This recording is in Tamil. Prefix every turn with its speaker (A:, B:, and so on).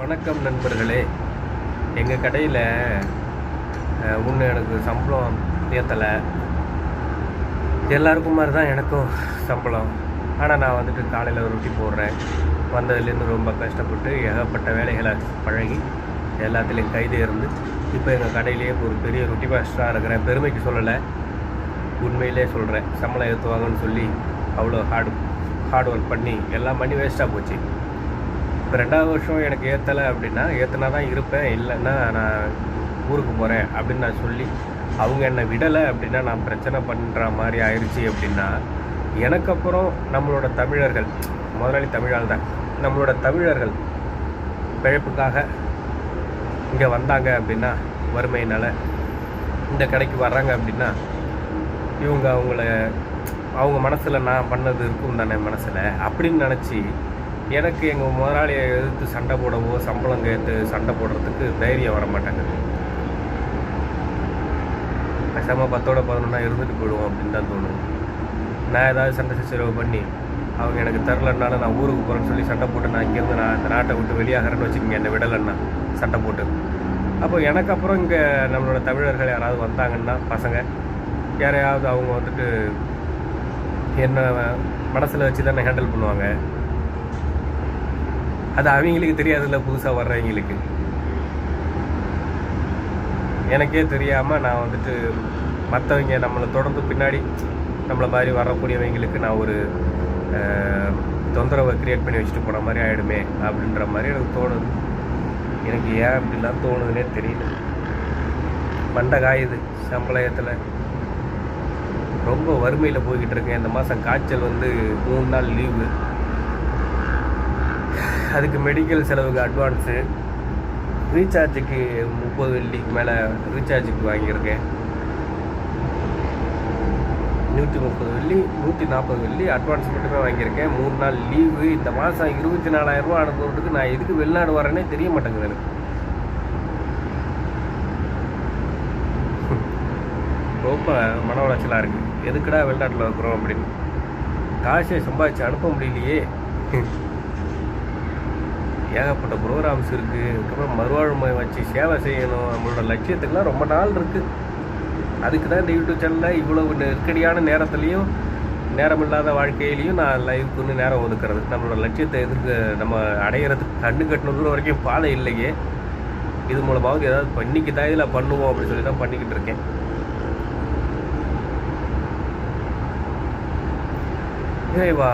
A: வணக்கம் நண்பர்களே. எங்கள் கடையில் ஒன்று எனக்கு சம்பளம் ஏற்றலை எல்லாருக்கும் மாதிரி தான் எனக்கும் சம்பளம். ஆனால் நான் வந்துட்டு காலையில் ரொட்டி போடுறேன். வந்ததுலேருந்து ரொம்ப கஷ்டப்பட்டு ஏகப்பட்ட வேலைகளை பழகி எல்லாத்துலேயும் கைது இருந்து இப்போ எங்கள் கடையிலேயே ஒரு பெரிய ரொட்டி மாஸ்டராக இருக்கிறேன். பெருமைக்கு சொல்லலை. உண்மையிலே சொல்கிறேன் சம்பளம் ஏற்றுவாங்கன்னு சொல்லி அவ்வளோ ஹார்டு ஹார்ட் ஒர்க் பண்ணி எல்லாம் பண்ணி வேஸ்ட்டாக போச்சு. இப்போ ரெண்டாவது வருஷம் எனக்கு ஏற்றலை அப்படின்னா ஏற்றினா தான் இருப்பேன் இல்லைன்னா நான் ஊருக்கு போகிறேன் அப்படின்னு நான் சொல்லி அவங்க என்னை விடலை அப்படின்னா நான் பிரச்சனை பண்ணுற மாதிரி ஆயிடுச்சு அப்படின்னா எனக்கு அப்புறம் நம்மளோட தமிழர்கள் முதலாளி தமிழால் தான் நம்மளோட தமிழர்கள் பிழைப்புக்காக இங்கே வந்தாங்க அப்படின்னா வறுமையினால் இந்த கடைக்கு வர்றாங்க அப்படின்னா இவங்க அவங்கள அவங்க மனசில் நான் பண்ணது இருக்கும் தானே மனசில் அப்படின்னு நினச்சி எனக்கு எங்கள் முதலாளியை எதிர்த்து சண்டை போடவோ சம்பளம் கேட்டு சண்டை போடுறதுக்கு தைரியம் வர மாட்டேங்குது. பேசாமல் பத்தோட பதினொன்னா இருந்துட்டு போயிடுவோம் அப்படின்னு தான் தோணும் நான் ஏதாவது சண்டை செலவு பண்ணி அவங்க எனக்கு தரலன்னாலும் நான் ஊருக்கு போகிறேன்னு சொல்லி சண்டை போட்டு நான் இங்கேருந்து நான் இந்த நாட்டை விட்டு வெளியாகிறேன்னு வச்சுக்கோங்க என்னை விடலைன்னா சண்டை போட்டு. அப்போ எனக்கு அப்புறம் இங்கே நம்மளோட தமிழர்கள் யாராவது வந்தாங்கன்னா பசங்க யாரையாவது அவங்க வந்துட்டு என்ன மனசில் வச்சு தானே ஹேண்டில் பண்ணுவாங்க? அது அவங்களுக்கு தெரியாதுல்ல புதுசாக வர்றவங்களுக்கு. எனக்கே தெரியாமல் நான் வந்துட்டு மற்றவங்க நம்மளை தொடர்ந்து பின்னாடி நம்மளை மாதிரி வரக்கூடியவங்களுக்கு நான் ஒரு தொந்தரவை க்ரியேட் பண்ணி வச்சுட்டு போன மாதிரி ஆகிடுமே அப்படின்ற மாதிரி எனக்கு தோணுது. எனக்கு ஏன் அப்படிலாம் தோணுதுன்னே தெரியல. மண்டை காயுது சம்பளயத்தில். ரொம்ப வறுமையில் போய்கிட்டு இருக்கேன். இந்த மாதம் காய்ச்சல் வந்து மூணு நாள் லீவு. அதுக்கு மெடிக்கல் செலவுக்கு அட்வான்ஸு ரீசார்ஜுக்கு முப்பது வெள்ளிக்கு மேலே ரீசார்ஜுக்கு வாங்கியிருக்கேன். நூற்றி முப்பது வெள்ளி நூற்றி நாற்பது வெள்ளி அட்வான்ஸ் மட்டுமே வாங்கியிருக்கேன். மூணு நாள் லீவு இந்த மாதம் இருபத்தி நாலாயிரரூவா அனுப்புறதுக்கு நான் எதுக்கு வெளிநாடு வரேனே தெரிய மாட்டேங்குது எனக்கு. ரொம்ப மன உளைச்சலாக இருக்குது எதுக்குடா வெளிநாட்டில் இருக்கிறோம் அப்படின்னு. காசை சம்பாதிச்சு அனுப்ப முடியலையே. ஏகப்பட்ட ப்ரோக்ராம்ஸ் இருக்குது அதுக்கப்புறம் மறுவாழ்மை வச்சு சேவை செய்யணும். நம்மளோட லட்சியத்துக்குலாம் ரொம்ப நாள் இருக்குது அதுக்கு தான் இந்த யூடியூப் சேனலில் இவ்வளோ நெருக்கடியான நேரத்துலையும் நேரம் இல்லாத வாழ்க்கையிலையும் நான் லைவுக்குன்னு நேரம் ஒதுக்குறது. நம்மளோட லட்சியத்தை எதுக்கு நம்ம அடையிறதுக்கு கண்ணு கட்டின தூரம் வரைக்கும் பாதை இல்லையே. இது மூலமாவது ஏதாவது தான் இதில் பண்ணுவோம் அப்படின்னு சொல்லி தான் பண்ணிக்கிட்டு இருக்கேன். இறைவா